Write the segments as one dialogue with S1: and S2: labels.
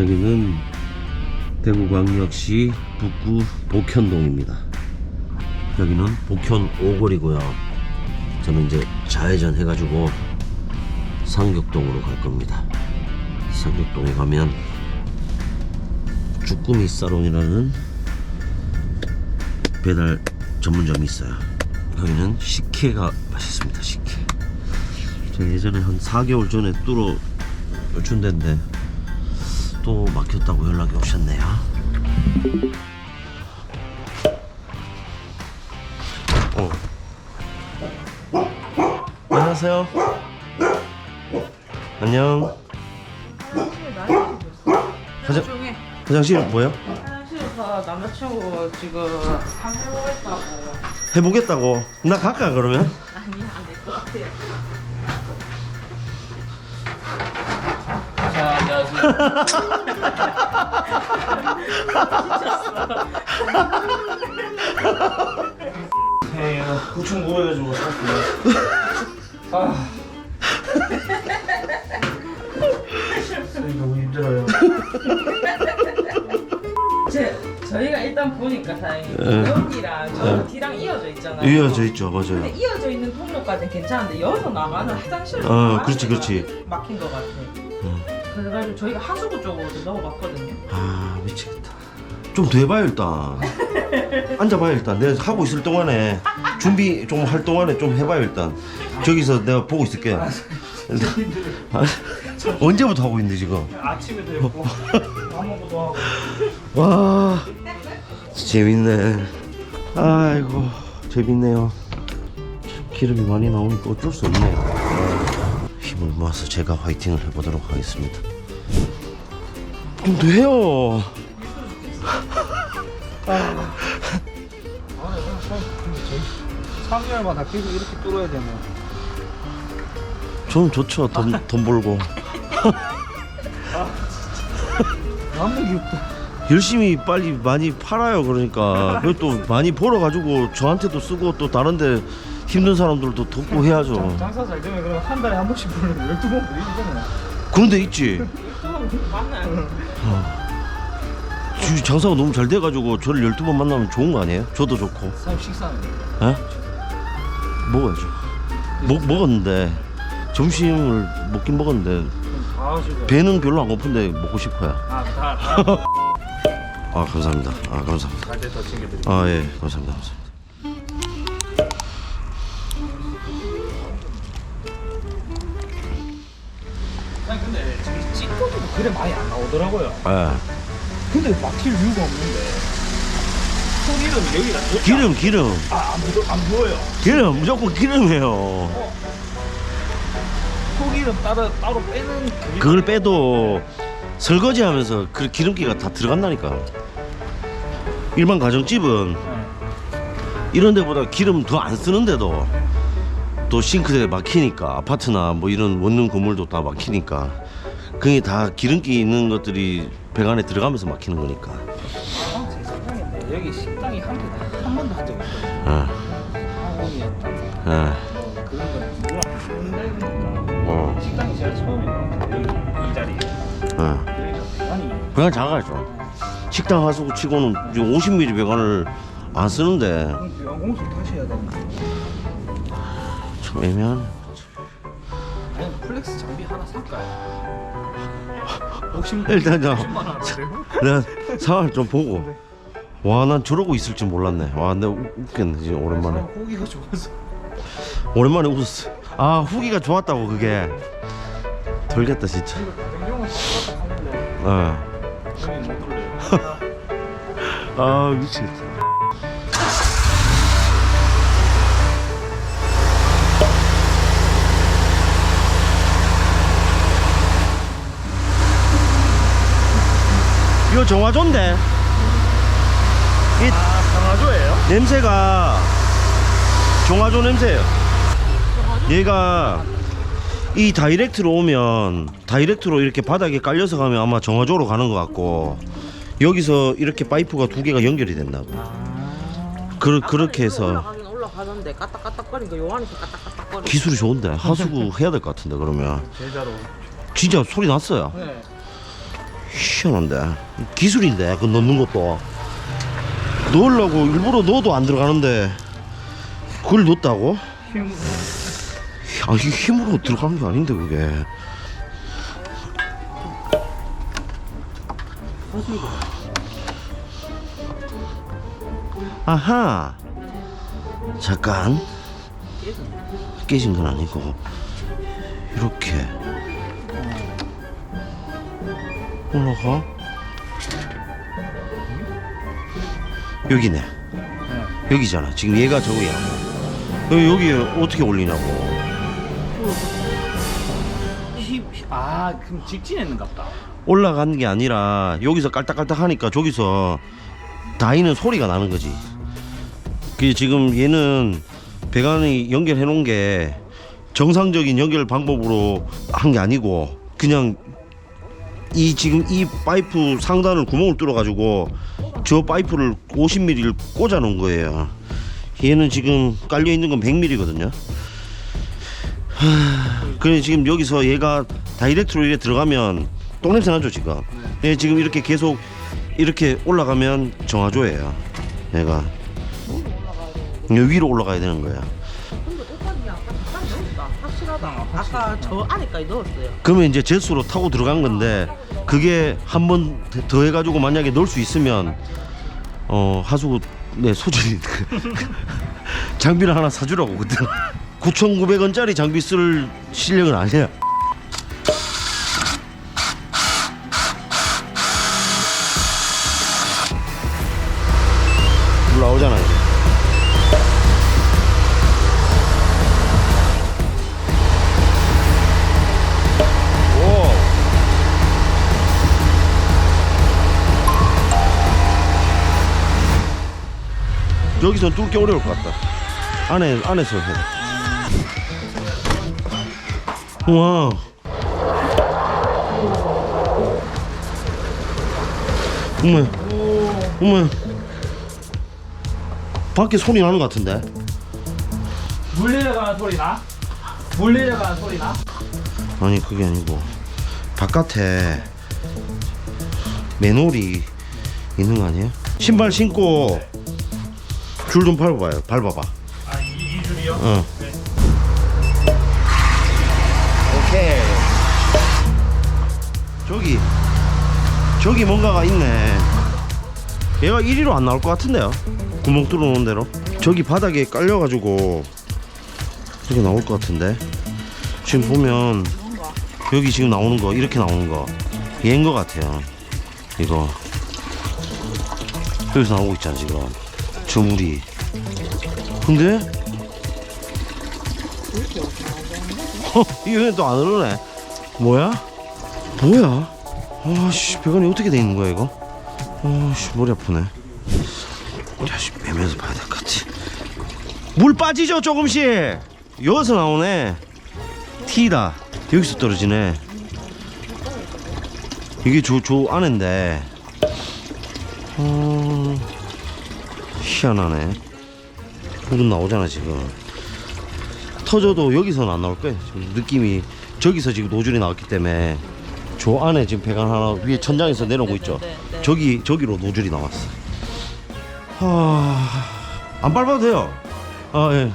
S1: 여기는 대구광역시 북구 복현동입니다. 여기는 복현 오거리고요. 저는 이제 좌회전 해가지고 상격동으로 갈 겁니다. 상격동에 가면 쭈꾸미 사롱이라는 배달 전문점이 있어요. 여기는 식혜가 맛있습니다. 식혜. 저 예전에 한 4개월 전에 뚫어 준 데인데 또 막혔다고 연락이 오셨네요. 어. 안녕하세요. 안녕. 화장
S2: 중에
S1: 화장실 뭐요?
S2: 화장실에서 남자친구 지금 한해보겠다고
S1: 해보겠다고. 나 갈까 그러면?
S2: 아니 안
S1: 네, 9,900원 주고 샀어요.
S3: 아,
S1: 너무 힘들어요.
S2: 제, 저희가 일단 보니까 다행히
S1: 네.
S2: 여기랑 저 D랑 이어져 있잖아요
S1: 이어져 있죠, 맞아요.
S2: 근데 이어져 있는 통로까지는 괜찮은데 여기서 나가는 화장실
S1: 어, 그렇지, 그렇지.
S2: 막힌 것 같아
S1: 응.
S2: 그래가지고 저희가 하수구 쪽으로 넣어봤거든요
S1: 아 미치겠다. 좀 더 해봐요 일단. 앉아봐요 일단. 내가 하고 있을 동안에 준비 좀 할 동안에 좀 해봐요 일단. 저기서 내가 보고 있을게. 아, 언제부터 하고 있는데 지금?
S3: 아침에도 했고, 밥 먹고도 하고.
S1: 와 재밌네. 아이고 재밌네요. 기름이 많이 나오니까 어쩔 수 없네요. 아, 힘을 모아서 제가 화이팅을 해보도록 하겠습니다. 좀.
S3: 아, 근데 저희 3개월마다 계속 이렇게 뚫어야 되면.
S1: 저는 좋죠. 돈, 돈 벌고.
S3: 너무 귀엽다.
S1: 열심히 빨리 많이 팔아요. 그러니까. 또 많이 벌어가지고 저한테도 쓰고 또 다른데 힘든 사람들도 돕고 해야죠.
S3: 장- 장사 잘 되면 그럼 한 달에 한 번씩 부르면 12번 부리잖아요.
S1: 그런 데 있지.
S2: 맞나요?
S1: 지- 장사가 너무 잘 돼가지고 저를 12번 만나면 좋은 거 아니에요? 저도 좋고.
S3: 사람 식사는.
S1: 에? 먹어야죠. 먹, 먹었는데 점심을 먹긴 먹었는데
S3: 그럼 다 하시고.
S1: 배는 별로 안 고픈데 먹고 싶어요.
S3: 아, 다, 다.
S1: 아 감사합니다. 아 감사합니다.
S3: 갈때 더 챙겨드릴게요.
S1: 아 예 감사합니다. 감사합니다.
S3: 그래 많이 안 나오더라고요.
S1: 예.
S3: 근데 막힐 이유가 없는데. 소리는 여기가 더
S1: 기름 기름
S3: 아, 안, 보여, 안 보여요.
S1: 기름 무조건 기름이에요.
S3: 소리는 따로, 따로 빼는 그게
S1: 그걸 빼도 설거지 하면서 그 기름기가 다 들어간다니까. 일반 가정집은
S3: 네.
S1: 이런 데보다 기름 더 안 쓰는데도 또 싱크대에 막히니까 아파트나 뭐 이런 원룸 건물도 다 막히니까 그게 다 기름기 있는 것들이 배 안에 들어가면서 막히는 거니까.
S3: 아, 여기 식당이 한, 번- 한 번도 한 적이 없어요.
S1: 예,
S3: 학원이었다.
S1: 예,
S3: 그런 건 몰라. 모른다 보니까
S1: 어,
S3: 식당이 제일 처음이에요. 여기 이 자리에. 그러니까 대단히
S1: 배관 작아죠. 식당 하수구 치고는 지금 50mm 배관을 안 쓰는데
S3: 공수 다시 해야 되는데.
S1: 좀 애매하네.
S3: 아니 플렉스 장비 하나 살까요? 50,
S1: 일단 저
S3: 50만 원 그래요?
S1: 내가 상황을 좀 보고 와난 저러고 있을 줄 몰랐네. 와 웃- 웃겠네 지금 오랜만에.
S3: 고기가 좋아서.
S1: 오랜만에 웃었어. 아 후기가 좋았다고 그게. 돌겠다 진짜. 어.
S3: 여기 못 돌려요.
S1: 아 미치겠다. 정화조인데 이
S3: 아 강화조예요?
S1: 냄새가 정화조 냄새예요. 얘가 이 다이렉트로 오면 다이렉트로 이렇게 바닥에 깔려서 가면 아마 정화조로 가는 것 같고 여기서 이렇게 파이프가 두 개가 연결이 됐나 봐.
S3: 아.
S1: 그, 그렇게 해서
S2: 올라가긴 올라가던데 까딱까딱거리니까 요 안에서 까딱까딱거리
S1: 기술이 좋은데 하수구 해야 될 것 같은데 그러면
S3: 제자로.
S1: 진짜 소리 났어요.
S3: 네.
S1: 희한한데. 기술인데 그 넣는 것도. 넣으려고 일부러 넣어도 안 들어가는데 그걸 넣었다고?
S3: 힘
S1: 아니 힘으로 들어가는 게 아닌데 그게. 아하. 잠깐. 깨진 건 아니고. 이렇게 올라가. 여기네.
S3: 네.
S1: 여기잖아. 지금 얘가 저거야. 여기, 어떻게 올리냐고.
S3: 힘, 아 그럼 직진했는갑다.
S1: 올라가는 게 아니라 여기서 깔딱깔딱 하니까 저기서 다이는 소리가 나는 거지. 그 지금 얘는 배관이 연결해 놓은 게 정상적인 연결 방법으로 한 게 아니고 그냥 이 지금 이 파이프 상단을 구멍을 뚫어 가지고 저 파이프를 50mm를 꽂아 놓은 거예요. 얘는 지금 깔려 있는 건 100mm거든요. 그래 지금 여기서 얘가 다이렉트로 이렇게 들어가면 똥냄새 나죠 지금? 얘 지금 이렇게 계속 이렇게 올라가면 정화조예요 얘가. 위로 올라가야 되는 거야
S2: 하다. 아까 저 안에까지 넣었어요.
S1: 그러면 이제 제수로 타고 들어간 건데 그게 한 번 더 해가지고 만약에 넣을 수 있으면 어 하수구 네 소진이 장비를 하나 사주라고 그때 9,900원짜리 장비 쓸 실력은 아니야 여기서 뚫기 어려울 것 같다. 안에 안에서 해. 와. 어머, 어머. 밖에 소리 나는 것 같은데.
S3: 물 내려가는 소리 나? 물 내려가는 소리 나?
S1: 아니 그게 아니고 바깥에 맨홀이 있는 거 아니에요? 신발 신고 줄 좀 밟아봐요. 밟아봐.
S3: 아 이 이 줄이요?
S1: 어.
S3: 네.
S1: 오케이. 저기 저기 뭔가가 있네. 얘가 1위로 안 나올 것 같은데요. 구멍 뚫어놓은 대로. 저기 바닥에 깔려가지고 저기 나올 것 같은데. 지금 보면 여기 지금 나오는 거 이렇게 나오는 거 얘인 것 같아요. 이거 여기서 나오고 있잖아 지금. 저 물이. 근데 어, 이거 또안 흐르네. 뭐야? 뭐야? 아씨 배관이 어떻게 돼 있는 거야 이거? 아씨 머리 아프네. 야씨 매면서 봐야 될 것 같아. 물 빠지죠 조금씩. 여기서 나오네. T다. 여기서 떨어지네. 이게 저 저 안인데. 어... 희한하네. 물은 나오잖아 지금. 터져도 여기서는 안 나올 거예요. 지금 느낌이 저기서 지금 노즐이 나왔기 때문에 저 안에 지금 배관 하나 위에 천장에서 내려오고 있죠.
S2: 네, 네.
S1: 저기 저기로 노즐이 나왔어. 하... 안 밟아도 돼요. 아 예.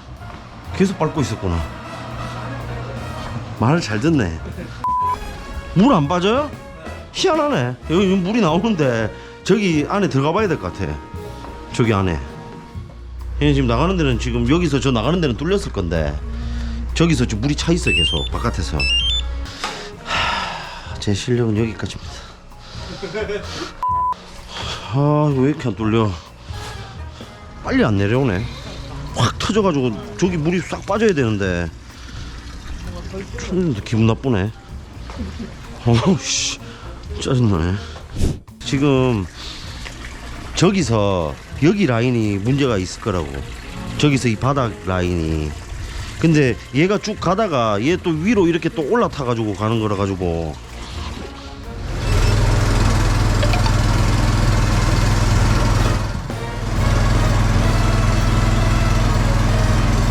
S1: 계속 밟고 있었구나. 말을 잘 듣네. 물 안 빠져요? 희한하네. 여기 물이 나오는데 저기 안에 들어가 봐야 될 것 같아. 저기 안에. 얘 지금 나가는 데는 지금 여기서 저 나가는 데는 뚫렸을 건데 저기서 좀 물이 차 있어 계속 바깥에서. 하, 제 실력은 여기까지입니다. 아, 왜 이렇게 안 뚫려? 빨리 안 내려오네. 확 터져가지고 저기 물이 싹 빠져야 되는데. 쳤는데 기분 나쁘네. 어우씨, 짜증나네. 지금 저기서 여기 라인이 문제가 있을 거라고. 저기서 이 바닥 라인이. 근데 얘가 쭉 가다가 얘 또 위로 이렇게 또 올라타 가지고 가는 거라 가지고.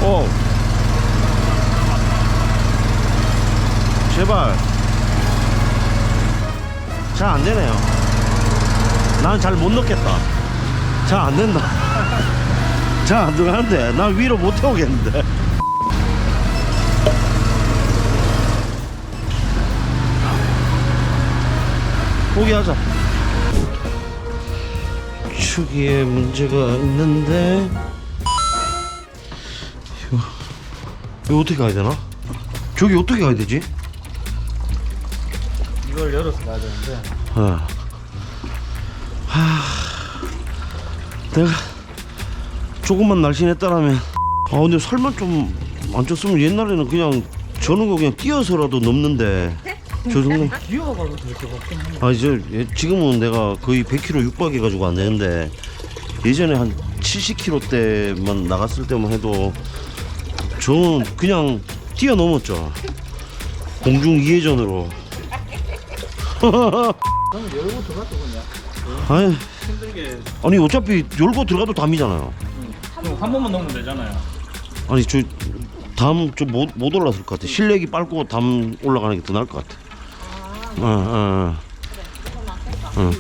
S1: 어. 제발. 잘 안 되네요. 난잘못 넣겠다. 잘 안 된다. 잘 안 들어가는데 난 위로 못 태우겠는데. 포기하자. 축에 문제가 있는데 이거, 이거 어떻게 가야 되나? 저기 어떻게 가야 되지?
S3: 이걸 열어서 가야 되는데
S1: 어. 내가 조금만 날씬했다라면. 아 근데 설마 좀안 쪘으면 옛날에는 그냥 저는 거 그냥 뛰어서라도 넘는데. 저 정도
S3: 기어가도 저렇게 먹긴 하네
S1: 아 이제 예, 지금은 내가 거의 100kg 육박해 가지고 안 되는데 예전에 한 70kg 때만 나갔을 때만 해도 저는 그냥 뛰어넘었죠. 공중 2회전으로.
S3: 그럼 열고 들어가도 그냥
S1: 아니
S3: 힘들게.
S1: 아니 어차피 열고 들어가도 담이잖아요.
S3: 그럼 한 번만 넣으면 되잖아요.
S1: 아니 저담좀못못 올랐을 것 같아. 실내기 빨고 담 올라가는 게 더 나을 것 같아. 어, 어, 어. 어.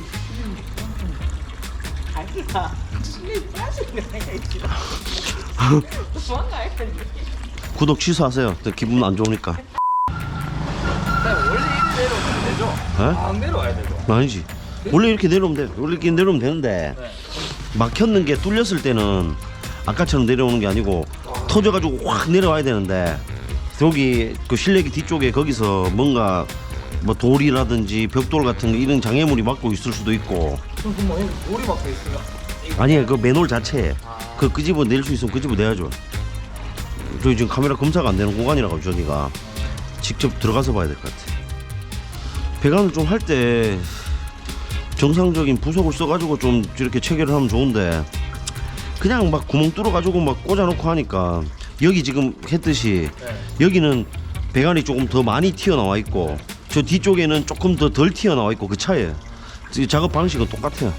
S2: 알기가 실력이 빠지는 거 아니야 지금
S1: 구독 취소하세요. 또 기분 안 좋으니까.
S3: 원래 이리 내려오면 되죠?
S1: 에?
S3: 안 내려와야 되죠.
S1: 아니지 원래 이렇게 내려오면 돼. 원래 이렇게 내려오면 되는데
S3: 네.
S1: 막혔는 게 뚫렸을 때는 아까처럼 내려오는 게 아니고 터져가지고 확 내려와야 되는데 여기 그 실내기 뒤쪽에 거기서 뭔가 뭐 돌이라든지 벽돌 같은 거 이런 장애물이 막고 있을 수도 있고.
S3: 그럼 뭐 여기 돌이 박혀 있어요?
S1: 아니 그 맨홀 자체에
S3: 아.
S1: 그 끄집어 낼 수 있으면 끄집어 내야죠. 저기 지금 카메라 검사가 안 되는 공간이라고 저기가. 직접 들어가서 봐야 될 것 같아. 배관을 좀 할 때 정상적인 부속을 써가지고 좀 이렇게 체결을 하면 좋은데 그냥 막 구멍 뚫어가지고 막 꽂아놓고 하니까 여기 지금 했듯이
S3: 네.
S1: 여기는 배관이 조금 더 많이 튀어나와 있고 저 뒤쪽에는 조금 더 덜 튀어나와 있고 그이 작업 방식은 똑같아요.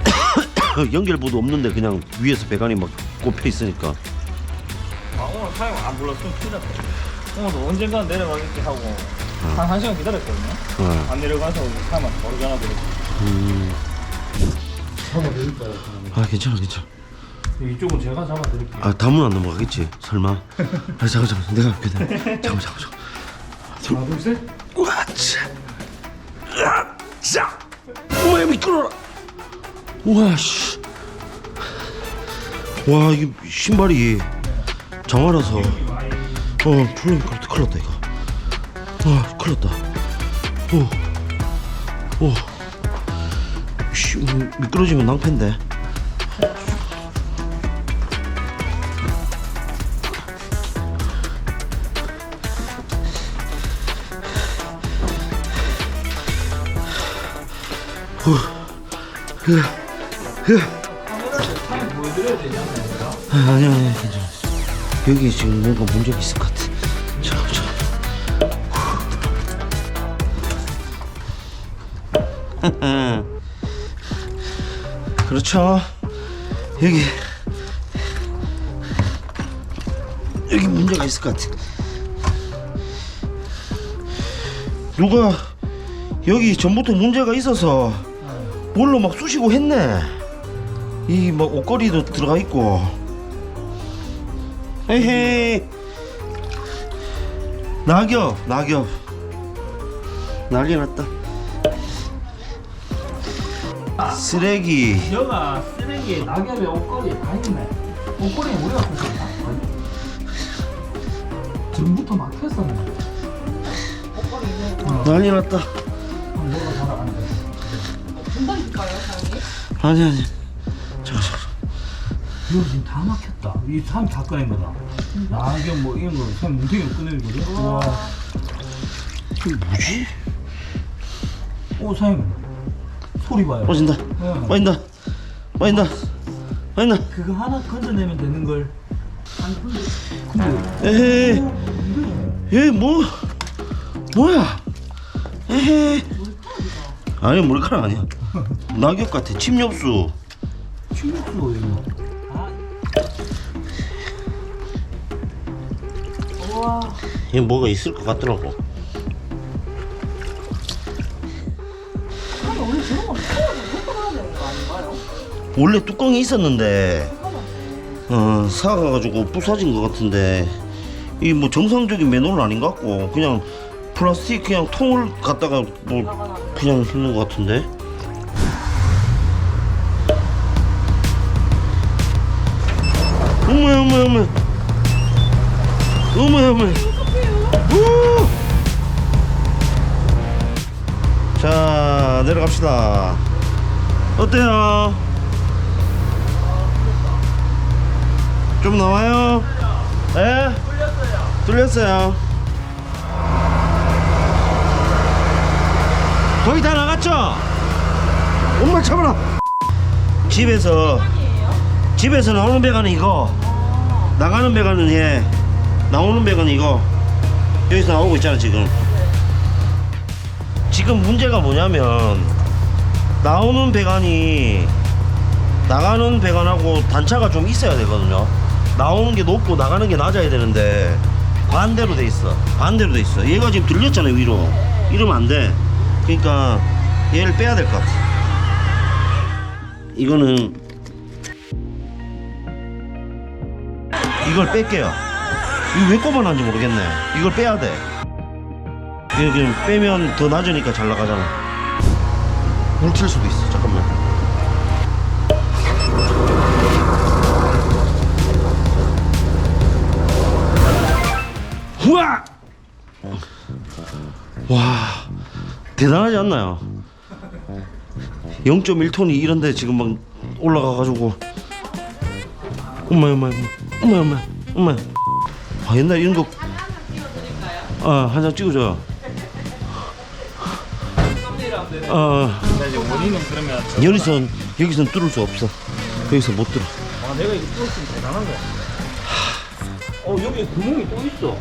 S1: 연결부도 없는데 그냥 위에서 배관이 막 꼽혀 있으니까.
S3: 아 오늘 타임 안 불렀으면 큰일 났다. 오늘도 언젠가 내려가겠지 하고 한 1시간 기다렸거든요.
S1: 어.
S3: 안 내려가서 타임만 바로 전화 드렸어
S1: 음.
S3: 잡아드릴까요?
S1: 아 괜찮아 괜찮아.
S3: 이쪽은 제가 잡아드릴게요.
S1: 아 다문 안 넘어가겠지? 설마? 아 잠깐 잠깐. 내가 할게 내가. 잠깐 잠깐 잠깐.
S3: 하나 둘셋.
S1: 와차 으아차 우와 미끄러라. 우와 씨 와 이게 신발이 장화라서. 어 풀리니까 큰일 났다 이거 아 큰일 났다. 오 오. 씨, 음, 미끄러지면 낭패인데.
S3: 타임 보여드려야 되지 않나요?
S1: 아, 아니야 아니야 괜찮아 여기 지금 뭔가 문제가 있을 것 같아. 잠깐 잠 그렇죠. 여기 여기 문제가 있을 것 같아. 누가 여기 전부터 문제가 있어서 물로 막 쑤시고 했네. 이 막 옷걸이도 들어가 있고. 헤헤 낙엽 낙엽. 난리 났다 쓰레기.
S3: 여가 쓰레기 낙엽에 옷걸이 다 있네. 옷걸이는 우리가 썼었나? 전부터 막혔었네.
S1: 난리 났다.
S3: 뭐가 살아간대
S2: 금방 줄까요 사장님?
S1: 아니 아니.
S3: 이거 지금 다 막혔다. 이 사람 다 꺼낸 거다. 낙엽 뭐 이런 거 그냥 뭉탱이 꺼내는 거죠? 우와.
S1: 이게 뭐지?
S3: 오 사장님 소리 봐요.
S1: 빠진다.
S3: 응.
S1: 빠진다. 빠진다. 빠진다.
S3: 그거 하나 건져내면 되는 걸. 아니 근데 근데
S1: 에헤이.
S3: 어, 근데
S1: 얘뭐 뭐야? 에헤이. 아니 머리카락 아니야. 낙엽 같아. 침엽수.
S3: 이거 아.
S2: 우와.
S1: 얘 뭐가 있을 것 같더라고. 원래 뚜껑이 있었는데 어 사가가지고 부서진 것 같은데 이 뭐 정상적인 매너는 아닌 것 같고 그냥 플라스틱 그냥 통을 갖다가 뭐 그냥 했는 것 같은데 어머 어머 어머 어머 어머 우! 자 내려갑시다 어때요? 좀 나와요? 예? 뚫렸어요. 뚫렸어요 거의 다 나갔죠? 엄마 참아라. 집에서 집에서 나오는 배관은 이거. 나가는 배관은 얘. 나오는 배관은 이거. 여기서 나오고 있잖아 지금. 지금 문제가 뭐냐면 나오는 배관이 나가는 배관하고 단차가 좀 있어야 되거든요 나오는 게 높고 나가는 게 낮아야 되는데 반대로 돼 있어. 반대로 돼 있어. 얘가 지금 들렸잖아요 위로. 이러면 안돼. 그러니까 얘를 빼야 될 것 같아. 이거는 이걸 뺄게요. 이거 왜 꼽아놨는지 모르겠네. 이걸 빼야 돼. 이거 그냥 빼면 더 낮으니까 잘 나가잖아. 뭉칠 수도 있어 우와! 와 대단하지 않나요? 0.1톤이 이런데 지금 막 올라가가지고. 엄마 엄마 엄마 엄마 엄마 아 옛날 이런 거. 아, 한 장 찍어줘요. 어,
S3: 나 이제 원인은 그러면
S1: 여기선 여기선 뚫을 수 없어. 여기서 못 뚫어.
S3: 아 내가 이거 뚫었으면 대단한 거야. 어 여기 구멍이 또 있어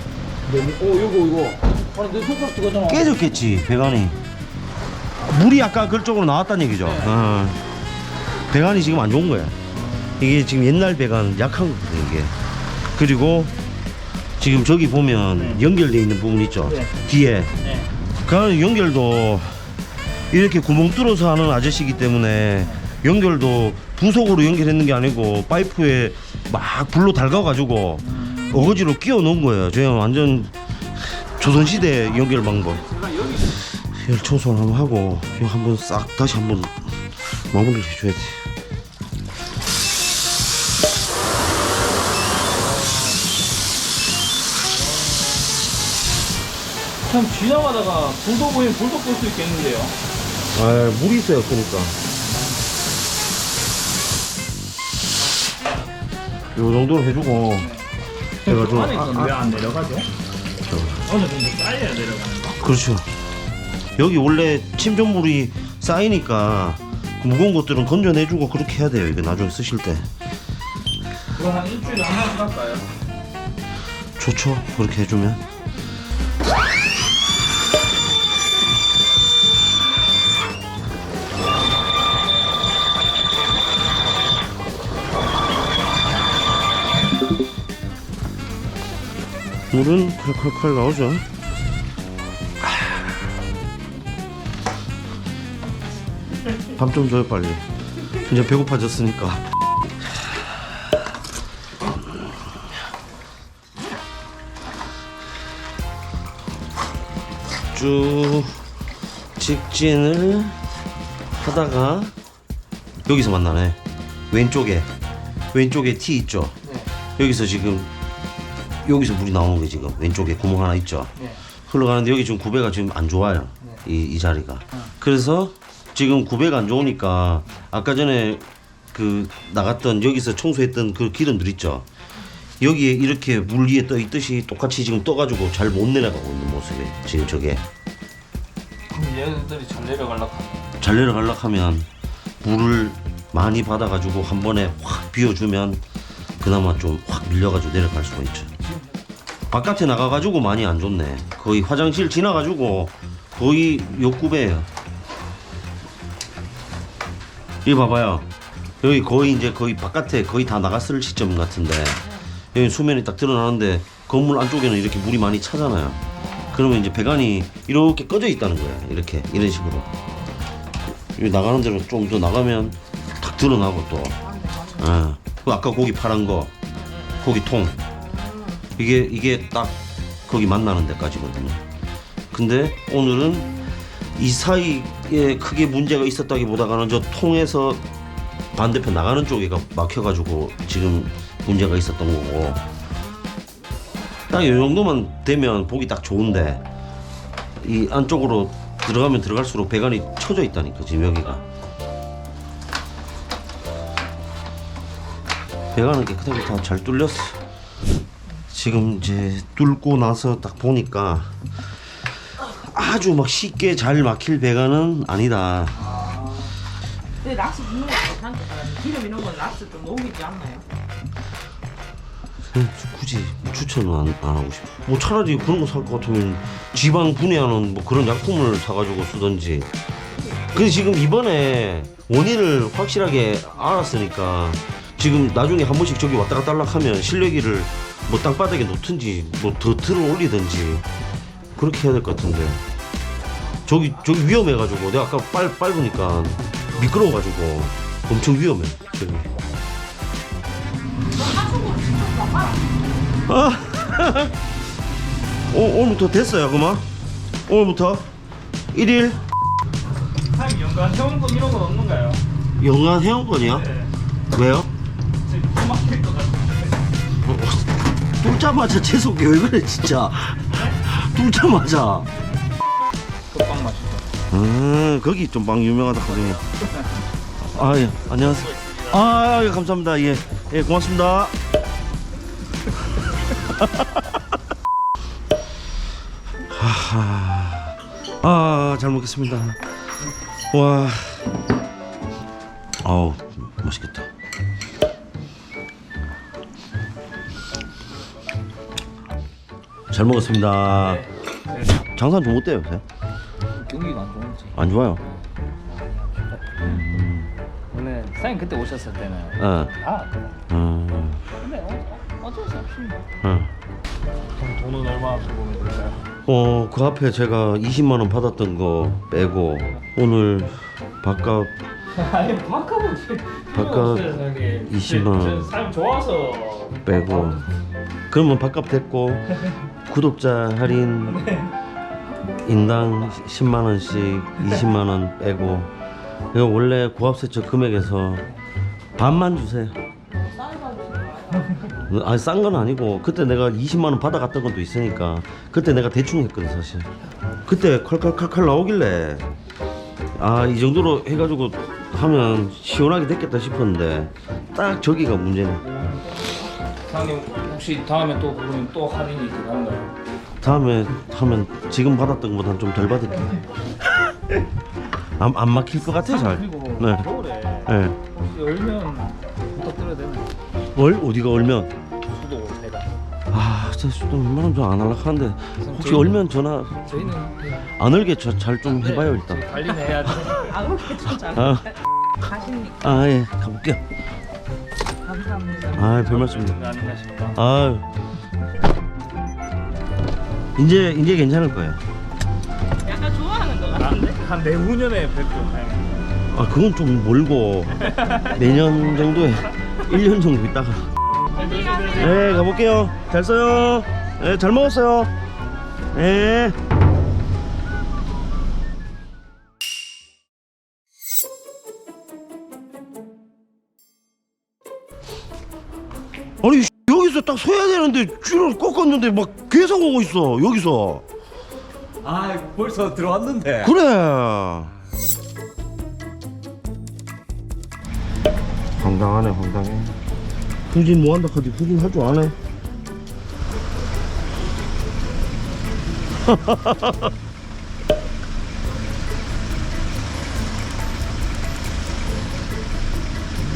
S3: 내, 어 요거 이거 아니 내 손가락 들어가잖아
S1: 깨졌겠지 배관이. 물이 아까 그쪽으로 나왔다는 얘기죠. 어. 배관이 지금 안 좋은 거야. 이게 지금 옛날 배관 약한 거거든 이게. 그리고 지금 저기 보면 연결돼 있는 부분 있죠.
S3: 네.
S1: 뒤에
S3: 네.
S1: 그 연결도 이렇게 구멍 뚫어서 하는 아저씨기 때문에 연결도 부속으로 연결했는 게 아니고 파이프에 막 불로 달가가지고 어거지로 끼워 놓은 거예요. 저형 완전 조선시대 연결 방법.
S3: 제가 여기
S1: 열 청소를 한번 하고 이거 한번 싹 다시 한번 마무리를 해줘야 돼.
S3: 참 지나가다가 불도 보이면 불도 끌수 있겠는데요
S1: 아 물이 있어요, 그러니까. 요 정도로 해주고
S3: 안에
S1: 아, 아,
S3: 왜안 내려가죠? 어느 정도 쌓여야 내려가는 거?
S1: 그렇죠. 여기 원래 침전물이 쌓이니까 그 무거운 것들은 건져내주고 그렇게 해야 돼요. 이거 나중에 쓰실 때
S3: 그거 한 일주일에 한 번씩 할까요?
S1: 좋죠. 그렇게 해주면. 물은 칼칼칼 나오죠. 밥 좀 줘요 빨리. 이제 배고파졌으니까. 쭉 직진을 하다가 여기서 만나네. 왼쪽에 왼쪽에 T 있죠.
S3: 네.
S1: 여기서 지금 여기서 물이 나오는 게 지금 왼쪽에 구멍 하나 있죠.
S3: 네.
S1: 흘러가는데 여기 지금 구배가 지금 안 좋아요. 이, 이 자리가. 그래서 지금 구배가 안 좋으니까 아까 전에 그 나갔던 여기서 청소했던 그 기름들 있죠. 여기에 이렇게 물 위에 떠 있듯이 똑같이 지금 떠가지고 잘 못 내려가고 있는 모습이 지금 저게
S3: 그럼 얘들이 잘 하네.
S1: 잘 내려가려고 하면 물을 많이 받아가지고 한 번에 확 비워주면 그나마 좀 확 밀려가지고 내려갈 수가 있죠. 바깥에 나가가지고 많이 안 좋네. 거의 화장실 지나가지고 거의 욕구배예요. 이거 봐봐요. 여기 거의 이제 거의 바깥에 거의 다 나갔을 시점 같은데 여기 수면이 딱 드러나는데 건물 안쪽에는 이렇게 물이 많이 차잖아요. 그러면 이제 배관이 이렇게 꺼져 있다는 거예요. 이렇게 이런 식으로. 여기 나가는 대로 좀 더 나가면 탁 드러나고 또. 어. 그 아까 고기 파란 거 고기 통 이게 이게 딱 거기 만나는 데까지거든요. 근데 오늘은 이 사이에 크게 문제가 있었다기보다는 저 통에서 반대편 나가는 쪽에가 막혀가지고 지금 문제가 있었던 거고. 딱 이 정도만 되면 보기 딱 좋은데 이 안쪽으로 들어가면 들어갈수록 배관이 쳐져 있다니까 지금 여기가. 배관은 깨끗하게 다 잘 뚫렸어 지금 이제 뚫고 나서 딱 보니까 아주 막 쉽게 잘 막힐 배관은 아니다
S2: 근데 락스 붓는 거 괜찮겠다. 기름 이런 건 락스 좀 녹이지 않나요?
S1: 굳이 추천은 안, 안 하고 싶어. 뭐 차라리 그런 거 살 것 같으면 지방 분해하는 뭐 그런 약품을 사가지고 쓰던지. 근데 지금 이번에 원인을 확실하게 알았으니까 지금 나중에 한 번씩 저기 왔다 갔다 하면 실내기를 뭐 땅바닥에 놓든지 뭐더 틀어 올리든지 그렇게 해야 될 것 같은데 저기 저기 위험해가지고 내가 아까 빨 빨으니까 미끄러워가지고 엄청 위험해 저기. 아, 오, 오늘부터 됐어요, 그만. 오늘부터 1일
S3: 사장님 연간 회원금 이런 건 없는가요?
S1: 영한 회원권이요?
S3: 네.
S1: 왜요?
S3: 지금 못 막힐 것 같은데.
S1: 어, 뚫자마자 재속이 왜 그래, 진짜. 뚫자마자.
S3: 끝빵 맛이죠.
S1: 음, 거기 좀빵 유명하다 하더니. 아, 예, 안녕하세요. 아, 예, 감사합니다. 예, 예, 고맙습니다. 하하. 아, 잘 먹겠습니다. 와. 아우, 맛있겠다. 잘 먹었습니다.
S3: 네.
S1: 장사는 좀 어때요, 요새?
S3: 경기가 안 좋은지.
S1: 안 좋아요?
S3: 원래 사장님 그때 오셨을 때는
S1: 어.
S3: 아 그래.
S1: 음,
S3: 근데 어, 어쩔 수 없이 뭐.
S1: 음.
S3: 그럼 돈은 얼마 주고 드릴까요?
S1: 어, 그 앞에 제가 20만 원 받았던 거 빼고 오늘 밥값
S3: 아니 바꿔보지.
S1: 바꿔 20만 원.
S3: 사장님 좋아서
S1: 빼고 그러면 밥값 됐고 구독자 할인 인당 10만 원씩 20만 원 빼고 이거 원래 고압 세차 금액에서 반만 주세요. 아니 싼 건 아니고 그때 내가 20만 원 받아갔던 것도 있으니까 그때 내가 대충 했거든 사실. 그때 컬컬컬컬 나오길래 아 이 정도로 해가지고 하면 시원하게 됐겠다 싶었는데 딱 저기가 문제네
S3: 사장님 혹시 다음에 또 부르면 또 할인이 들어간가요?
S1: 다음에 하면 지금 받았던 것보단 좀덜 받을게 안, 안 막힐 것 같아 잘
S3: 그리고
S1: 네.
S3: 겨울에
S1: 네.
S3: 열면 부탁드려야 되나요?
S1: 얼? 어디가 얼면?
S3: 수도 배가.
S1: 아 진짜 좀 웬만하면 좀안 하려고 하는데 혹시 얼면 전화
S3: 저희는 그냥
S1: 안 얼게 잘 좀 해봐요
S3: 네,
S1: 일단
S3: 저희 관리는 해야 돼.
S2: 아, 그렇게 좀 잘.
S1: 아,
S2: 가십니까?
S1: 아 예 가볼게요.
S3: 아거 아닌가 싶다.
S1: 아유 이제 이제 괜찮을 거예요.
S2: 약간 좋아하는 것 같은데?
S3: 한 내후년에 뵙고 가요.
S1: 아 그건 좀 멀고 내년 정도에 1년 정도 있다가 네 가볼게요. 잘 써요. 네, 잘 먹었어요. 네. 딱 서야 되는데 줄을 꺾었는데 막 계속 오고 있어 여기서.
S4: 아 벌써 들어왔는데.
S1: 그래. 황당하네 황당해. 후진 뭐 한다 카디. 후진 할 줄 아네.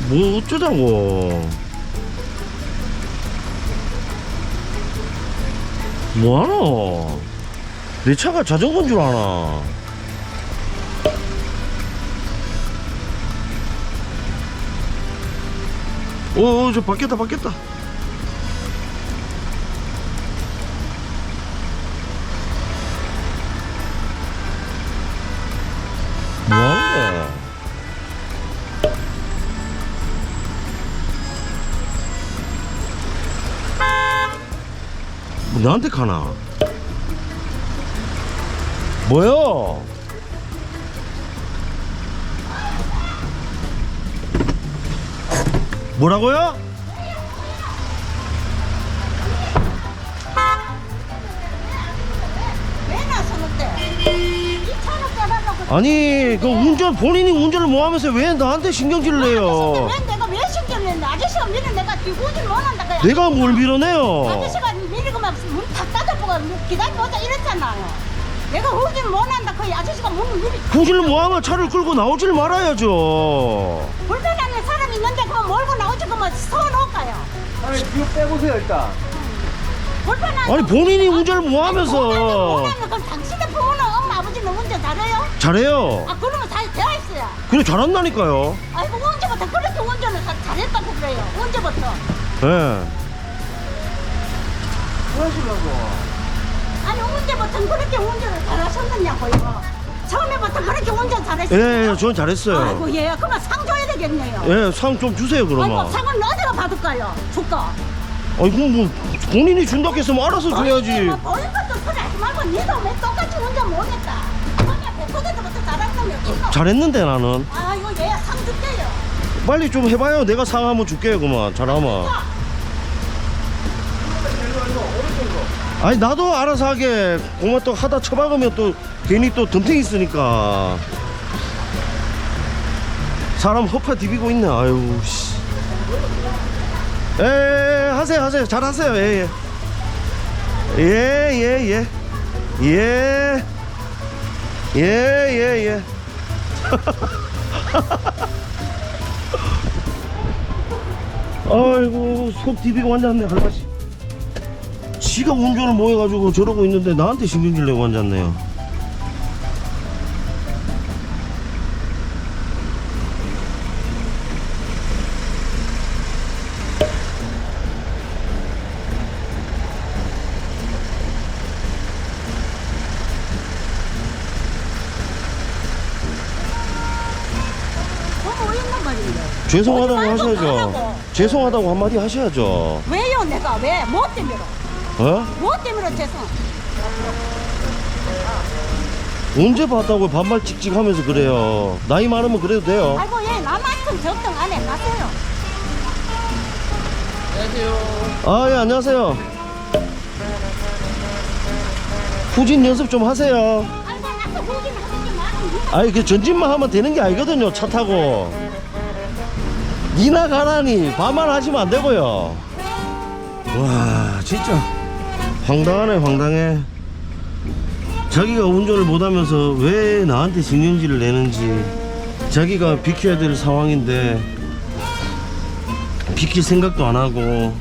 S1: 뭐 어쩌자고 뭐하노 내 차가 자전거인 줄 아나 어, 어, 저 바뀌었다, 바뀌었다. 나한테 가나? 뭐요? 뭐라고요?
S5: 왜 나서는데? 2천원 빼달라고
S1: 아니 그 운전 본인이 운전을 뭐 하면서 왜 나한테 신경질을 내요?
S5: 왜 내가 왜 신경 냈네 아저씨가 밀는 내가 뒤고질 못한다
S1: 내가 뭘 밀어내요?
S5: 아저씨가 밀고 막문탁 닫아보고 기다려보자 이랬잖아요 내가 후진 못한다 그 아저씨가 문을 밀이
S1: 후진을 뭐 하면 차를 끌고 나오질 말아야죠.
S5: 불편한 사람 있는데 그거 몰고 나오지 그러면 서놓을까요
S3: 아니 뒤로 빼보세요 일단
S5: 불편한
S1: 아니 본인이 운전을 뭐
S5: 못하면
S1: 하면서
S5: 그럼 당신의 부모는 엄마 아버지는 운전 잘해요?
S1: 잘해요.
S5: 아 그러면 잘 되어 있어요
S1: 그래 잘한다니까요.
S5: 아이고 언제부터 그렇게 운전을 다 잘했다고 그래요 언제부터
S1: 예.
S3: 뭐 하시려고
S5: 아니 언제부터 그렇게 운전을 잘하셨느냐고요 처음에부터 그렇게 운전 잘했어요
S1: 예, 예, 전 잘했어요.
S5: 아이고 예 그러면 상 줘야 되겠네요
S1: 예, 상 좀 주세요
S5: 아이고
S1: 그러면.
S5: 상은 어디가 받을까요 줄까
S1: 아니 그럼 뭐 본인이 준다고 했으면 알아서 줘야지.
S5: 버린 것도 소리 하지 말고 니도 왜 똑같이 운전 못했다 그냥 100%부터 잘한 놈이 어딨노
S1: 잘했는데 나는.
S5: 아이고 얘상 줄게요
S1: 빨리 좀 해봐요. 내가 상 한번 줄게요 그만. 잘하면. 아니 나도 알아서 하게. 공만 또 하다 처박으면 또 괜히 또 덤탱이 있으니까. 사람 허파 디비고 있네. 아유 씨. 에, 에, 하세요 하세요 잘 하세요 예예 예 예예 예. 예, 예, 예. 아이고, 속 디비고 앉았네, 할아버지. 지가 운전을 뭐 해가지고 저러고 있는데 나한테 신경질 내고 앉았네요.
S5: 말인데
S1: 죄송하다고 하셔야죠. 죄송하다고 한마디 하셔야죠.
S5: 왜요 내가 왜? 뭐 때문에
S1: 어?
S5: 뭐 때문에 죄송
S1: 언제 봤다고 반말 찍찍 하면서 그래요. 나이 많으면 그래도 돼요.
S5: 아이고 얘 나만큼 적등 안해 가세요
S1: 아, 예, 안녕하세요. 후진 연습 좀 하세요.
S5: 아이고 나도 보긴 하지 마
S1: 아니, 그 전진만 하면 되는 게 아니거든요, 차 타고. 니나 가라니, 반말 하시면 안 되고요. 와, 진짜. 황당하네, 황당해. 자기가 운전을 못하면서 왜 나한테 신경질을 내는지. 자기가 비켜야 될 상황인데, 비킬 생각도 안 하고,